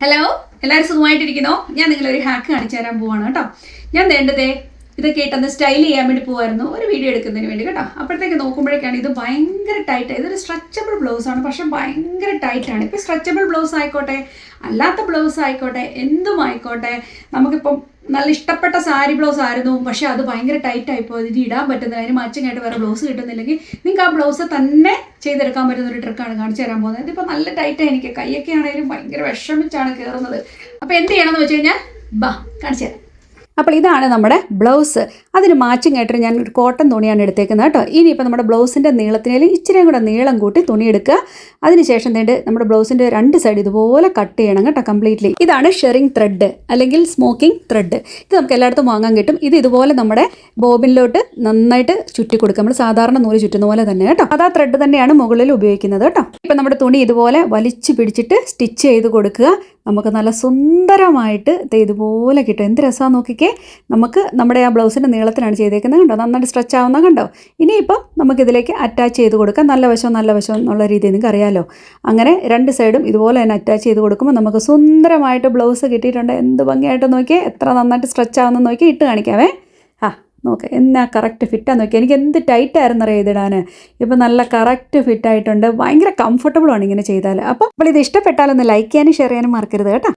Hello എല്ലാവരും സുഖമായിട്ടിരിക്കുന്നോ? ഞാൻ നിങ്ങളൊരു ഹാക്ക് കാണിച്ചു തരാൻ പോവാണ് കേട്ടോ. ഞാൻ വേണ്ടതേ ഇതൊക്കെ ഇട്ടൊന്ന് സ്റ്റൈൽ ചെയ്യാൻ വേണ്ടി പോകുമായിരുന്നു ഒരു വീഡിയോ എടുക്കുന്നതിന് വേണ്ടി കേട്ടോ. അപ്പോഴത്തേക്ക് നോക്കുമ്പോഴേക്കാണ് ഇത് ഭയങ്കര ടൈറ്റ് ഇതൊരു സ്ട്രെച്ചബിൾ ബ്ലൗസ് ആണ്. പക്ഷെ ഭയങ്കര ടൈറ്റാണ് ആണ്. ഇപ്പം സ്ട്രെച്ചബിൾ ബ്ലൗസ് ആയിക്കോട്ടെ അല്ലാത്ത ബ്ലൗസ് ആയിക്കോട്ടെ എന്തും ആയിക്കോട്ടെ നമുക്കിപ്പം നല്ല ഇഷ്ടപ്പെട്ട സാരി ബ്ലൗസ് ആയിരുന്നു. പക്ഷേ അത് ഭയങ്കര ടൈറ്റ് ആയിപ്പോൾ ഇത് ഇടാൻ പറ്റുന്നില്ല. അതിന് മാച്ചിങ് വേറെ ബ്ലൗസ് കിട്ടുന്നില്ലെങ്കിൽ നിങ്ങൾക്ക് ആ ബ്ലൗസ് തന്നെ ചെയ്തെടുക്കാൻ പറ്റുന്ന ഒരു ട്രിക്കാണ് കാണിച്ചു തരാൻ പോകുന്നത്. ഇതിപ്പോൾ നല്ല ടൈറ്റാണ് എനിക്ക്. കൈയൊക്കെ ആണെങ്കിലും ഭയങ്കര വിഷമിച്ചാണ് കയറുന്നത് അപ്പോൾ എന്ത് ചെയ്യണമെന്ന് വെച്ച് കഴിഞ്ഞാൽ ബാ കാണിച്ചു തരാം. അപ്പോൾ ഇതാണ് നമ്മുടെ ബ്ലൗസ്. അതിന് മാച്ചിങ് ആയിട്ട് ഞാൻ ഒരു കോട്ടൺ തുണിയാണ് എടുത്തേക്കുന്നത് കേട്ടോ. ഇനിയിപ്പോൾ നമ്മുടെ ബ്ലൗസിന്റെ നീളത്തിനേൽ ഇച്ചിരിയും കൂടെ നീളം കൂട്ടി തുണി എടുക്കുക. അതിനുശേഷം തേണ്ട് നമ്മുടെ ബ്ലൗസിന്റെ രണ്ട് സൈഡ് ഇതുപോലെ കട്ട് ചെയ്യണം കേട്ടോ കംപ്ലീറ്റ്ലി ഇതാണ് ഷെറിങ് ത്രെഡ് അല്ലെങ്കിൽ സ്മോക്കിംഗ് ത്രെഡ് ഇത് നമുക്ക് എല്ലായിടത്തും വാങ്ങാൻ കിട്ടും. ഇത് ഇതുപോലെ നമ്മുടെ ബോബിനിലോട്ട് നന്നായിട്ട് ചുറ്റി കൊടുക്കുക. നമ്മൾ സാധാരണ നൂൽ ചുറ്റുന്ന പോലെ തന്നെ കേട്ടോ. അതാ ത്രെഡ് തന്നെയാണ് മുകളിൽ ഉപയോഗിക്കുന്നത് കേട്ടോ. ഇപ്പം നമ്മുടെ തുണി ഇതുപോലെ വലിച്ചു പിടിച്ചിട്ട് സ്റ്റിച്ച് ചെയ്ത് കൊടുക്കുക. നമുക്ക് നല്ല സുന്ദരമായിട്ട് ഇതുപോലെ കിട്ടും. എന്ത് രസമാണെന്ന് നോക്കിക്കേ. നമുക്ക് നമ്മുടെ ആ ബ്ലൗസിന്റെ നീളത്തിനാണ് ചെയ്തേക്കുന്നത് കണ്ടോ? നന്നായിട്ട് സ്ട്രെച്ച് ആവുന്ന കണ്ടോ? ഇനിയിപ്പം നമുക്കിതിലേക്ക് അറ്റാച്ച് ചെയ്ത് കൊടുക്കാം. നല്ല വശം നല്ല വശം എന്നുള്ള രീതിയിൽ നിങ്ങൾക്ക് അറിയാമല്ലോ അങ്ങനെ രണ്ട് സൈഡും ഇതുപോലെ തന്നെ അറ്റാച്ച് ചെയ്ത് കൊടുക്കുമ്പോൾ നമുക്ക് സുന്ദരമായിട്ട് ബ്ലൗസ് കിട്ടിയിട്ടുണ്ട്. എന്ത് ഭംഗിയായിട്ട് നോക്കിയേ. എത്ര നന്നായിട്ട് സ്ട്രെച്ച് ആവുന്ന നോക്കി ഇട്ട് കാണിക്കാവേ. നോക്ക് എന്നാ കറക്റ്റ് ഫിറ്റാന്ന് നോക്കി. എനിക്ക് എന്ത് ടൈറ്റ് ആയിരുന്നു അറിയാം ഇതിടാൻ ഇപ്പം നല്ല കറക്റ്റ് ഫിറ്റായിട്ടുണ്ട് ഭയങ്കര കംഫർട്ടബിളാണ് ഇങ്ങനെ ചെയ്താൽ അപ്പോൾ അപ്പോൾ ഇത് ഇഷ്ടപ്പെട്ടാലൊന്ന് ലൈക്ക് ചെയ്യാനും ഷെയർ ചെയ്യാനും മറക്കരുത് കേട്ടോ.